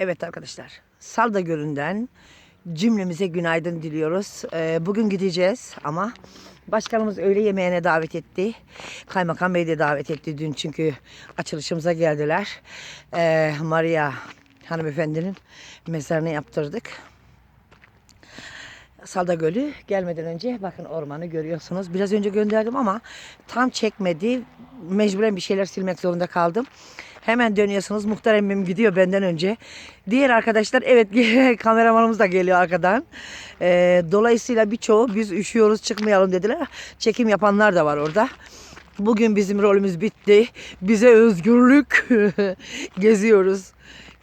Evet arkadaşlar, Salda Gölü'nden cümlemize günaydın diliyoruz. Ee, bugün gideceğiz ama başkanımız öğle yemeğine davet etti. Kaymakam Bey de davet etti dün çünkü açılışımıza geldiler. Ee, Maria hanımefendinin mezarını yaptırdık. Salda Gölü gelmeden önce bakın ormanı görüyorsunuz. Biraz önce gönderdim ama tam çekmedi. Mecburen bir şeyler silmek zorunda kaldım. Hemen dönüyorsunuz. Muhtar emmim gidiyor benden önce. Diğer arkadaşlar evet kameramanımız da geliyor arkadan. Ee, dolayısıyla birçoğu biz üşüyoruz çıkmayalım dediler. Çekim yapanlar da var orada. Bugün bizim rolümüz bitti. Bize özgürlük. Geziyoruz.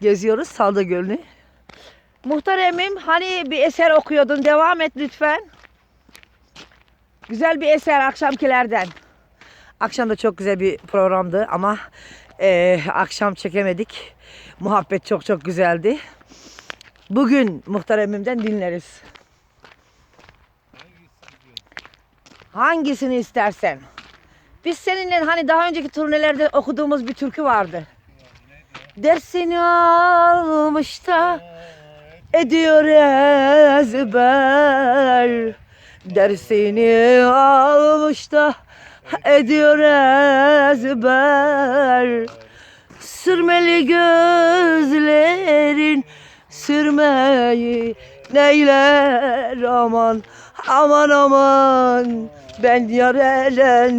Geziyoruz Salda Gölü'nü. Muhtar emmim hani bir eser okuyordun devam et lütfen. Güzel bir eser akşamkilerden. Akşam da çok güzel bir programdı ama eee, akşam çekemedik. Muhabbet çok çok güzeldi. Bugün muhtar emmimden dinleriz. Hangisini istersen. Biz seninle hani daha önceki turnelerde okuduğumuz bir türkü vardı. Dersini almış da ediyor ezber Dersini almış da ediyor ezber. Sürmeli gözlerin sürmeyi neyler aman Aman aman. Ben yar elen